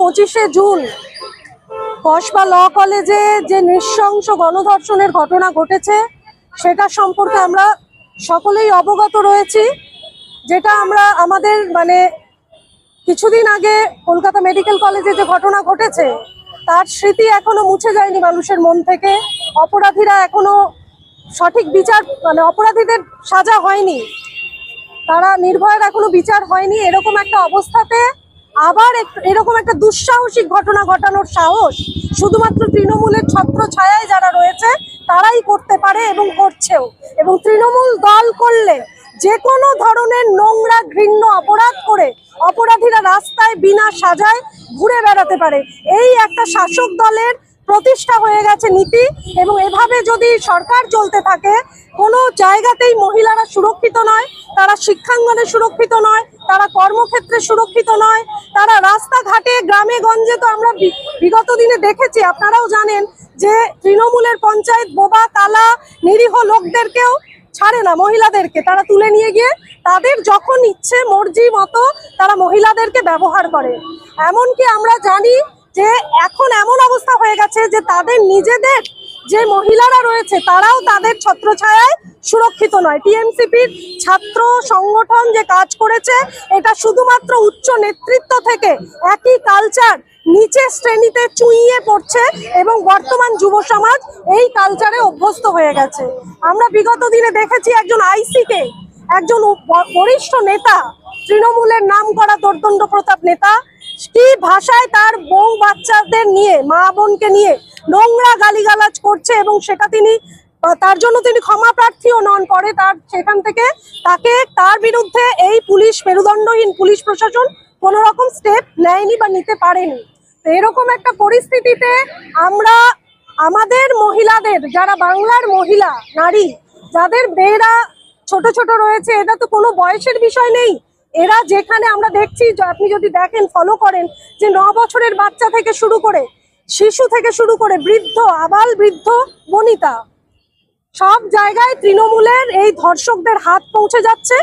পঁচিশে জুন, কসবা ল কলেজে যে নৃশংস গণধর্ষণের ঘটনা ঘটেছে, সেটা সম্পর্কে আমরা সকলেই অবগত রয়েছি। যেটা আমরা আমাদের মানে কিছুদিন আগে কলকাতা মেডিকেল কলেজে যে ঘটনা ঘটেছে তার স্মৃতি এখনও মুছে যায়নি মানুষের মন থেকে। অপরাধীরা এখনও সঠিক বিচার মানে অপরাধীদের সাজা হয়নি। তারা নির্ভয়ের এখনও বিচার হয়নি। এরকম একটা অবস্থাতে আবার এরকম একটা দুঃসাহসিক ঘটনা ঘটানোর সাহস শুধুমাত্র তৃণমূলের ছত্র ছায়ায় যারা রয়েছে, তারাই করতে পারে এবং করছেও। এবং তৃণমূল দল করলে যে কোনো ধরনের নোংরা, ঘৃণ্য অপরাধ করে অপরাধীরা রাস্তায় বিনা সাজায় ঘুরে বেড়াতে পারে। এই একটা শাসক দলের প্রতিষ্ঠা হয়ে গেছে নীতি এবং এভাবে যদি সরকার চলতে থাকে, কোনো জায়গাতেই মহিলারা সুরক্ষিত নয়, তারা শিক্ষাঙ্গনে সুরক্ষিত নয়, তারা কর্মক্ষেত্রে সুরক্ষিত নয়, তারা রাস্তাঘাটে, গ্রামে, গঞ্জে তো আমরা বিগত দিনে দেখেছি, আপনারাও জানেন যে তৃণমূলের পঞ্চায়েত বোবা কালা নিরীহ লোকদেরকেও ছাড়ে না মহিলাদেরকে, তারা তুলে নিয়ে গিয়ে তাদের যখন ইচ্ছে মর্জি মতো তারা মহিলাদেরকে ব্যবহার করে। এমনকি আমরা জানি যে এখন এমন অবস্থা হয়ে গেছে যে তাদের নিজেদের যে মহিলারা রয়েছে, তারাও তাদের ছত্রছায়ায় সুরক্ষিত নয়। টিএমসিপির ছাত্র সংগঠন যে কাজ করেছে, এটা শুধুমাত্র উচ্চ নেতৃত্ব থেকে একই কালচার নিচে শ্রেণীতে চুইয়ে পড়ছে এবং বর্তমান যুব সমাজ এই কালচারে অভ্যস্ত হয়ে গেছে। আমরা বিগত দিনে দেখেছি একজন আইসিকে, একজন বরিষ্ঠ নেতা, তৃণমূলের নাম করা দর্দণ্ড প্রতাপ নেতা, কি ভাষায় তার বউ বাচ্চাদের নিয়ে, মা বোনকে নিয়ে নোংরা গালিগালাজ করছে এবং সেটা তিনি, তার জন্য তিনি ক্ষমা প্রার্থীও নন পরে তার, সেখান থেকে তাকে, তার বিরুদ্ধে এই পুলিশ মেরুদণ্ডহীন পুলিশ প্রশাসন কোনো রকম স্টেপ নেয়নি বা নিতে পারেনি। এরকম একটা পরিস্থিতিতে আমরা, আমাদের মহিলাদের, যারা বাংলার মহিলা, নারী, যাদের মেয়েরা ছোট ছোট রয়েছে এটা তো কোনো বয়সের বিষয় নেই। এরা যেখানে আমরা দেখছি, আপনি যদি দেখেন ফলো করেন যে ন বছরের বাচ্চা থেকে শুরু করে শিশু থেকে শুরু করে বৃদ্ধ, আবাল বৃদ্ধ, বনিতা। সব জায়গায় তৃণমূলের এই ধর্ষকদের হাত পৌঁছে যাচ্ছে।